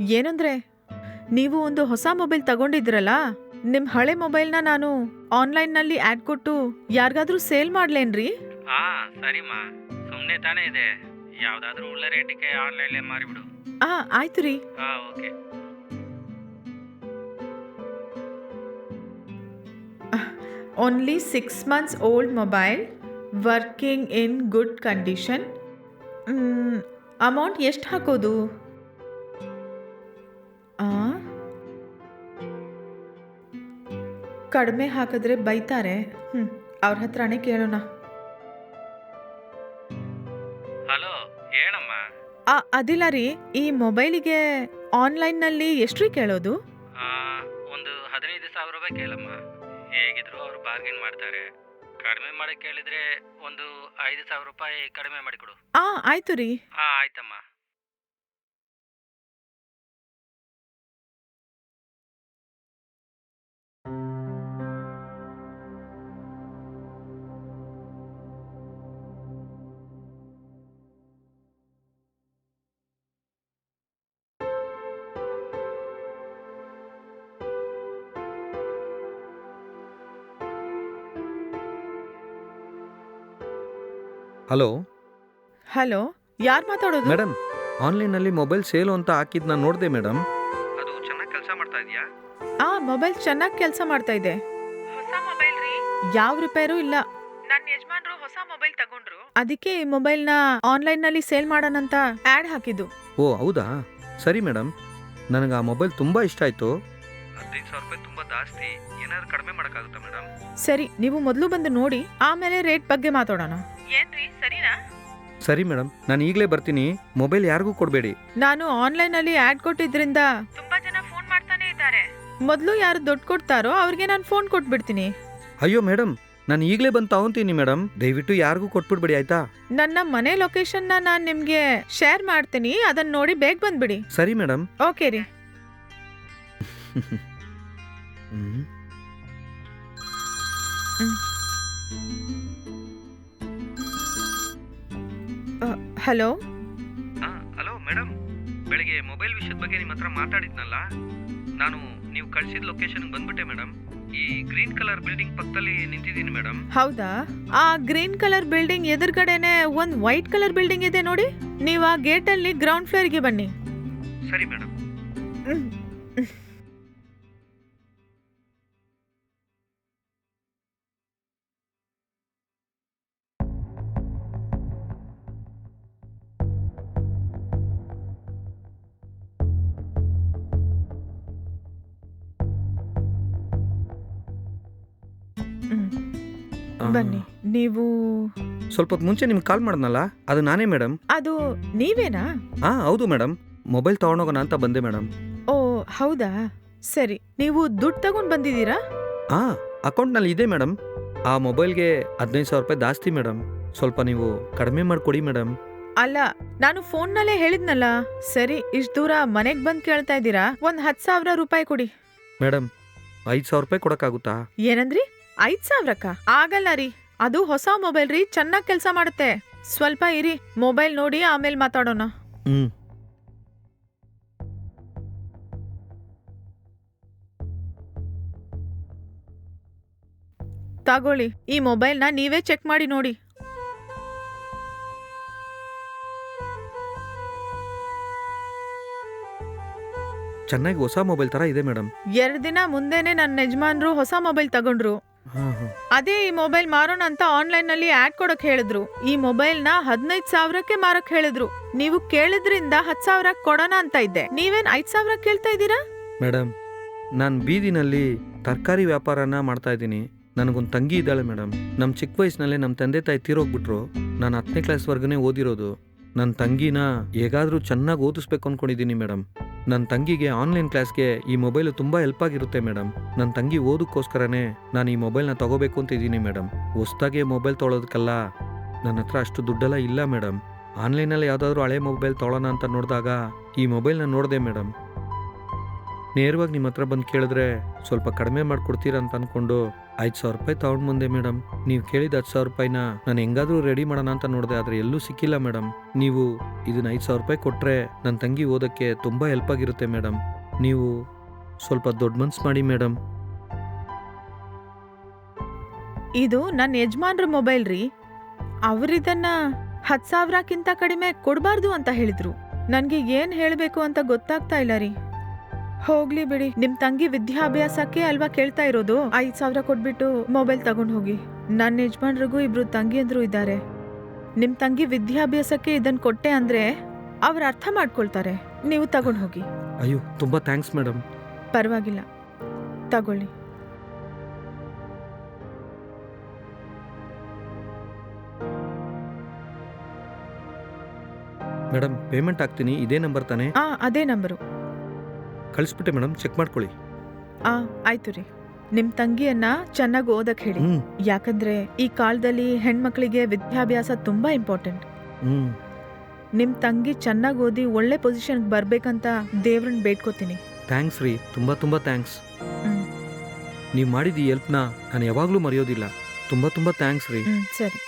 ಏನಂದ್ರೆ ನೀವು ಒಂದು ಹೊಸ ಮೊಬೈಲ್ ತಗೊಂಡಿದ್ರಲ್ಲ ನಿಮ್ ಹಳೆ ಮೊಬೈಲ್ನ ನಾನು ಆನ್ಲೈನ್ನಲ್ಲಿ ಆಡ್ ಕೊಟ್ಟು ಯಾರಿಗಾದ್ರೂ ಸೇಲ್ ಮಾಡ್ಲೇನ್ರಿ? ಹಾ ಮಾ ಸುಮ್ಮನೆ ತಾನೇ ಇದೆ. ಯಾವ್ದಾದ್ರೂ ಒಳ್ಳೆ ರೇಟಿಗೆ ಆನ್ಲೈನ್ಲೇ ಮಾರಿಬಿಡು. ಆ ಆಯ್ತು ರೀ. ಹಾ okay. Only six months old mobile working in good condition amount ಎಷ್ಟು ಹಾಕೋದು? ಕಡಿಮೆ ಹಾಕಿದ್ರೆ ಬೈತಾರೆ. ಹ್ಞೂ ಅವ್ರ ಹತ್ರನೇ ಕೇಳೋಣ. ಹಲೋ ಹೇಳಮ್ಮ. ಆ, ಅದಿಲ್ಲ ರೀ ಈ ಮೊಬೈಲಿಗೆ ಆನ್ಲೈನ್ನಲ್ಲಿ ಎಷ್ಟು ರೀ ಕೇಳೋದು? ಆ, ಒಂದು ಹದಿನೈದು ಸಾವಿರ ರೂಪಾಯಿ ಕೇಳಮ್ಮ. ಹೇಗಿದ್ರು ಅವ್ರು ಬಾರ್ಗೇನ್ ಮಾಡ್ತಾರೆ. ಕಡಿಮೆ ಮಾಡಕ್ಕೆ ಕೇಳಿದ್ರೆ ಒಂದು ಐದು ಸಾವಿರ ರೂಪಾಯಿ ಕಡಿಮೆ ಮಾಡಿಕೊಡು. ಆ ಆಯ್ತು ರೀ. ಹಾ ಆಯ್ತಮ್ಮ. ಹಲೋ? ಹಲೋ ಯಾರು ಮಾತಾಡೋದು? ಮೇಡಮ್ ಆನ್ಲೈನಲ್ಲಿ ಮೊಬೈಲ್ ಸೇಲು ಅಂತ ಹಾಕಿದ್ ನಾನು ನೋಡಿದೆ ಮೇಡಮ್ ಅದು ಚೆನ್ನಾಗಿ ಕೆಲಸ ಮಾಡ್ತಾ ಇದೆಯಾ? ಆ ಮೊಬೈಲ್ ಚೆನ್ನಾಗಿ ಕೆಲಸ ಮಾಡ್ತಾ ಇದೆ. ಹೊಸ ಮೊಬೈಲ್ ರೀ. ಯಾವ ರಿಪೇರು ಇಲ್ಲ. ನನ್ನ ಯಜಮಾನ್ರು ಹೊಸ ಮೊಬೈಲ್ ತಗೊಂಡ್ರು. ಅದಕ್ಕೆ ಈ ಮೊಬೈಲ್ನ ಆನ್ಲೈನ್ನಲ್ಲಿ ಸೇಲ್ ಮಾಡೋಣಂತ ಆಡ್ ಹಾಕಿದ್ದು. ಓ ಹೌದಾ? ಸರಿ ಮೇಡಮ್ ನನಗೆ ಆ ಮೊಬೈಲ್ ತುಂಬ ಇಷ್ಟ ಆಯಿತು. ಹದಿನೈದು ಸಾವಿರ ರೂಪಾಯಿ ತುಂಬ ಜಾಸ್ತಿ. ಏನಾದ್ರು ಕಡಿಮೆ ಮಾಡೋಕ್ಕಾಗುತ್ತಾ ಮೇಡಮ್ ಸರಿ ನೀವು ಮೊದಲು ಬಂದು ನೋಡಿ ಆಮೇಲೆ ರೇಟ್ ಬಗ್ಗೆ ಮಾತಾಡೋಣ. ಏನ್ರಿ ಸರಿನಾ? ಸರಿ ಮೇಡಮ್ ನಾನು ಈಗಲೇ ಬರ್ತೀನಿ ಮೊಬೈಲ್ ಯಾರಿಗೂ ಕೊಡಬೇಡಿ. ನಾನು ಆನ್ಲೈನ್ ಅಲ್ಲಿ ಆಡ್ ಕೊಟ್ಟಿದ್ರಿಂದ ತುಂಬಾ ಜನ ಫೋನ್ ಮಾಡ್ತಾನೆ ಇದ್ದಾರೆ. ಮೊದಲು ಯಾರು ದುಡ್ಡು ಕೊಡ್ತಾರೋ ಅವ್ರಿಗೆ ನಾನು ಫೋನ್ ಕೊಟ್ಬಿಡ್ತೀನಿ. ಅಯ್ಯೋ ಮೇಡಮ್ ನಾನು ಈಗಲೇ ಬಂದು ತಗೊಂತೀನಿ ಮೇಡಮ್ ದಯವಿಟ್ಟು ಯಾರಿಗೂ ಕೊಟ್ಬಿಡ್ಬೇಡಿ ಆಯ್ತಾ? ನನ್ನ ಮನೆ ಲೊಕೇಶನ್ನ ನಾನು ನಿಮಗೆ ಶೇರ್ ಮಾಡ್ತೀನಿ ಅದನ್ನ ನೋಡಿ ಬೇಗ ಬಂದ್ಬಿಡಿ. ಸರಿ ಮೇಡಮ್ ಓಕೆ ರೀ. ಹ್ಮ್. ಹಲೋ? ಹಲೋ ಮೇಡಮ್ ಬೆಳಿಗ್ಗೆ ಮೊಬೈಲ್ ವಿಷಯದ ಬಗ್ಗೆ ನಿಮ್ಮ ಹತ್ರ ಮಾತಾಡಿದ್ನಲ್ಲ? ನಾನು ನೀವು ಕಳಿಸಿದ ಲೊಕೇಶನ್ಗೆ ಬಂದ್ಬಿಟ್ಟೆ ಮೇಡಮ್ ಈ ಗ್ರೀನ್ ಕಲರ್ ಬಿಲ್ಡಿಂಗ್ ಪಕ್ಕದಲ್ಲಿ ನಿಂತಿದ್ದೀನಿ ಮೇಡಮ್ ಹೌದಾ? ಆ ಗ್ರೀನ್ ಕಲರ್ ಬಿಲ್ಡಿಂಗ್ ಎದುರುಗಡೆನೆ ಒಂದು ವೈಟ್ ಕಲರ್ ಬಿಲ್ಡಿಂಗ್ ಇದೆ ನೋಡಿ. ನೀವು ಆ ಗೇಟಲ್ಲಿ ಗ್ರೌಂಡ್ ಫ್ಲೋರ್ಗೆ ಬನ್ನಿ. ಸರಿ ಮೇಡಮ್ ಬನ್ನಿ ನೀವು ಸ್ವಲ್ಪ ಹೊತ್ತು ಮುಂಚೆ ನಿಮ್ಗೆ ಕಾಲ್ ಮಾಡಿದ್ನಲ್ಲ ಅದು ನಾನೇ ಮೇಡಮ್ ಅದು ನೀವೇನಾ? ಹಾಂ ಹೌದು ಮೇಡಮ್ ಮೊಬೈಲ್ ತಗೊಂಡೋಗೋಣ ಅಂತ ಬಂದೆ ಮೇಡಮ್ ಓ ಹೌದಾ? ಸರಿ ನೀವು ದುಡ್ಡು ತಗೊಂಡ್ ಬಂದಿದ್ದೀರಾ? ಅಕೌಂಟ್ ಅಕೌಂಟ್ನಲ್ಲಿ ಇದೆ ಮೇಡಮ್ ಆ ಮೊಬೈಲ್ಗೆ ಹದಿನೈದು ಸಾವಿರ ರೂಪಾಯಿ ಜಾಸ್ತಿ ಮೇಡಮ್ ಸ್ವಲ್ಪ ನೀವು ಕಡಿಮೆ ಮಾಡಿಕೊಡಿ ಮೇಡಮ್ ಅಲ್ಲ ನಾನು ಫೋನ್ನಲ್ಲೇ ಹೇಳಿದ್ನಲ್ಲ. ಸರಿ ಇಷ್ಟು ದೂರ ಮನೆಗೆ ಬಂದು ಕೇಳ್ತಾ ಇದ್ದೀರಾ? ಒಂದು ಹತ್ತು ಸಾವಿರ ರೂಪಾಯಿ ಕೊಡಿ. ಮೇಡಮ್ ಐದು ಸಾವಿರ ರೂಪಾಯಿ ಕೊಡೋಕ್ಕಾಗುತ್ತಾ? ಏನಂದ್ರಿ? ಐದ್ ಸಾವಿರಕ್ಕ? ಆಗಲ್ಲ ರೀ. ಅದು ಹೊಸ ಮೊಬೈಲ್ ರೀ ಚೆನ್ನಾಗಿ ಕೆಲಸ ಮಾಡುತ್ತೆ. ಸ್ವಲ್ಪ ಇರಿ ಮೊಬೈಲ್ ನೋಡಿ ಆಮೇಲೆ ಮಾತಾಡೋಣ. ಹ್ಞೂ ತಗೊಳ್ಳಿ ಈ ಮೊಬೈಲ್ನ ನೀವೇ ಚೆಕ್ ಮಾಡಿ ನೋಡಿ. ಚೆನ್ನಾಗಿ ಹೊಸ ಮೊಬೈಲ್ ಥರ ಇದೆ ಮೇಡಮ್. ಎರಡು ದಿನ ಮುಂದೆನೆ ನನ್ನ ಯಜಮಾನ್ರು ಹೊಸ ಮೊಬೈಲ್ ತಗೊಂಡ್ರು. ಅದೇ ಈ ಮೊಬೈಲ್ ಮಾರೋಣ ಅಂತ ಆನ್ಲೈನ್ನಲ್ಲಿ ಆಡ್ ಕೊಡಕ್ ಹೇಳಿದ್ರು. ಈ ಮೊಬೈಲ್ನ ಹದಿನೈದು ಸಾವಿರಕ್ಕೆ ಮಾರಕ್ ಹೇಳಿದ್ರು. ನೀವು ಕೇಳಿದ್ರಿಂದ ಹತ್ ಸಾವಿರ ಕೊಡೋಣ ಅಂತ ಇದ್ದೆ. ನೀವೇನ್ ಐದ್ ಸಾವಿರ ಕೇಳ್ತಾ ಇದ್ದೀರಾ? ಮೇಡಮ್ ನಾನು ಬೀದಿನಲ್ಲಿ ತರಕಾರಿ ವ್ಯಾಪಾರನ ಮಾಡ್ತಾ ಇದ್ದೀನಿ. ನನಗೊಂದು ತಂಗಿ ಇದ್ದಾಳೆ ಮೇಡಮ್ ನಮ್ಮ ಚಿಕ್ಕ ವಯಸ್ಸಿನಲ್ಲೇ ನಮ್ಮ ತಂದೆ ತಾಯಿ ತೀರೋಗ್ಬಿಟ್ರು. ನಾನು ಹತ್ತನೇ ಕ್ಲಾಸ್ವರೆಗೂ ಓದಿರೋದು. ನನ್ನ ತಂಗಿನ ಹೇಗಾದರೂ ಚೆನ್ನಾಗಿ ಓದಿಸ್ಬೇಕು ಅಂದ್ಕೊಂಡಿದ್ದೀನಿ ಮೇಡಮ್ ನನ್ನ ತಂಗಿಗೆ ಆನ್ಲೈನ್ ಕ್ಲಾಸ್ಗೆ ಈ ಮೊಬೈಲು ತುಂಬ ಹೆಲ್ಪ್ ಆಗಿರುತ್ತೆ ಮೇಡಮ್ ನನ್ನ ತಂಗಿ ಓದಕ್ಕೋಸ್ಕರನೇ ನಾನು ಈ ಮೊಬೈಲ್ನ ತಗೋಬೇಕು ಅಂತ ಇದ್ದೀನಿ ಮೇಡಮ್ ಹೊಸ್ದಾಗೆ ಮೊಬೈಲ್ ತೊಗೊಳೋದಕ್ಕಲ್ಲ ನನ್ನ ಹತ್ರ ಅಷ್ಟು ದುಡ್ಡೆಲ್ಲ ಇಲ್ಲ ಮೇಡಮ್ ಆನ್ಲೈನಲ್ಲಿ ಯಾವುದಾದ್ರೂ ಹಳೆ ಮೊಬೈಲ್ ತೊಗೊಳೋಣ ಅಂತ ನೋಡಿದಾಗ ಈ ಮೊಬೈಲ್ನ ನೋಡಿದೆ ಮೇಡಮ್ ನೇರವಾಗಿ ನಿಮ್ಮ ಹತ್ರ ಬಂದು ಕೇಳಿದ್ರೆ ಸ್ವಲ್ಪ ಕಡಿಮೆ ಮಾಡಿಕೊಡ್ತೀರಾ ಅಂತ ಅಂದ್ಕೊಂಡು ಐದು ಸಾವಿರ ರೂಪಾಯಿ ತಗೊಂಡು ಬಂದೆ ಮೇಡಮ್ ನೀವು ಕೇಳಿದ ಹತ್ತು ಸಾವಿರ ರೂಪಾಯಿನ ನಾನು ಹೆಂಗಾದರೂ ರೆಡಿ ಮಾಡೋಣ ಅಂತ ನೋಡಿದೆ, ಆದರೆ ಎಲ್ಲೂ ಸಿಕ್ಕಿಲ್ಲ ಮೇಡಮ್ ನೀವು ಇದನ್ನ ಐದು ಸಾವಿರ ರೂಪಾಯಿ ಕೊಟ್ಟರೆ ನನ್ನ ತಂಗಿ ಓದೋಕ್ಕೆ ತುಂಬ ಹೆಲ್ಪ್ ಆಗಿರುತ್ತೆ ಮೇಡಮ್ ನೀವು ಸ್ವಲ್ಪ ದೊಡ್ಡ ಮನ್ಸು ಮಾಡಿ ಮೇಡಮ್ ಇದು ನನ್ನ ಯಜಮಾನ್ರ ಮೊಬೈಲ್ ರೀ. ಅವರಿದನ್ನ ಹತ್ತು ಸಾವಿರಕ್ಕಿಂತ ಕಡಿಮೆ ಕೊಡಬಾರ್ದು ಅಂತ ಹೇಳಿದ್ರು. ನನಗೆ ಏನು ಹೇಳಬೇಕು ಅಂತ ಗೊತ್ತಾಗ್ತಾ ಇಲ್ಲ ರೀ. ಹೋಗ್ಲಿ ಬಿಡಿ. ನಿಮ್ ತಂಗಿ ವಿದ್ಯಾಭ್ಯಾಸಕ್ಕೆ ಅಲ್ವಾ ಕೇಳ್ತಾ ಇರೋದು? ಐದ್ ಸಾವಿರ ಕೊಟ್ಬಿಟ್ಟು ಮೊಬೈಲ್ ತಗೊಂಡ್ ಹೋಗಿ. ನನ್ನ ಯಜಮಾನ್ರಿಗೂ ಇಬ್ರು ತಂಗಿಯಂದ್ರು ಇದ್ದಾರೆ. ನಿಮ್ ತಂಗಿ ವಿದ್ಯಾಭ್ಯಾಸಕ್ಕೆ ಇದನ್ ಕೊಟ್ಟೆ ಅಂದ್ರೆ ಅವ್ರು ಅರ್ಥ ಮಾಡ್ಕೊಳ್ತಾರೆ. ನೀವು ತಗೊಂಡ್ ಹೋಗಿ. ಅಯ್ಯೋ ತುಂಬಾ ಥ್ಯಾಂಕ್ಸ್ ಮೇಡಮ್ ಪರವಾಗಿಲ್ಲ. ತಗೊಳ್ಳಿ. ಮೇಡಮ್ ಪೇಮೆಂಟ್ ಹಾಕ್ತೀನಿ. ಇದೇ ನಂಬರ್ ತಾನೇ? ಆ ಅದೇ ನಂಬರು ಕಳಿಸ್ಬಿಟ್ಟೆ ಮೇಡಮ್ ಚೆಕ್ ಮಾಡ್ಕೊಳ್ಳಿ. ಆ ಆಯ್ತು ರೀ. ನಿಮ್ ತಂಗಿಯನ್ನ ಚೆನ್ನಾಗಿ ಓದಕ್ ಹೇಳಿ. ಯಾಕಂದ್ರೆ ಈ ಕಾಲದಲ್ಲಿ ಹೆಣ್ಮಕ್ಳಿಗೆ ವಿದ್ಯಾಭ್ಯಾಸ ತುಂಬಾ ಇಂಪಾರ್ಟೆಂಟ್ ಹ್ಞೂ ನಿಮ್ ತಂಗಿ ಚೆನ್ನಾಗಿ ಓದಿ ಒಳ್ಳೆ ಪೊಸಿಷನ್ಗೆ ಬರ್ಬೇಕಂತ ದೇವ್ರನ್ನ ಬೇಡ್ಕೋತೀನಿ. ಥ್ಯಾಂಕ್ಸ್ ರೀ. ತುಂಬ ತುಂಬ ಥ್ಯಾಂಕ್ಸ್ ಹ್ಮ್. ನೀವು ಮಾಡಿದ ಈ ಹೆಲ್ಪ್ನ ನಾನು ಯಾವಾಗಲೂ ಮರೆಯೋದಿಲ್ಲ. ತುಂಬ ತುಂಬ ಥ್ಯಾಂಕ್ಸ್ ರೀ. ಹ್ಮ್ ಸರಿ.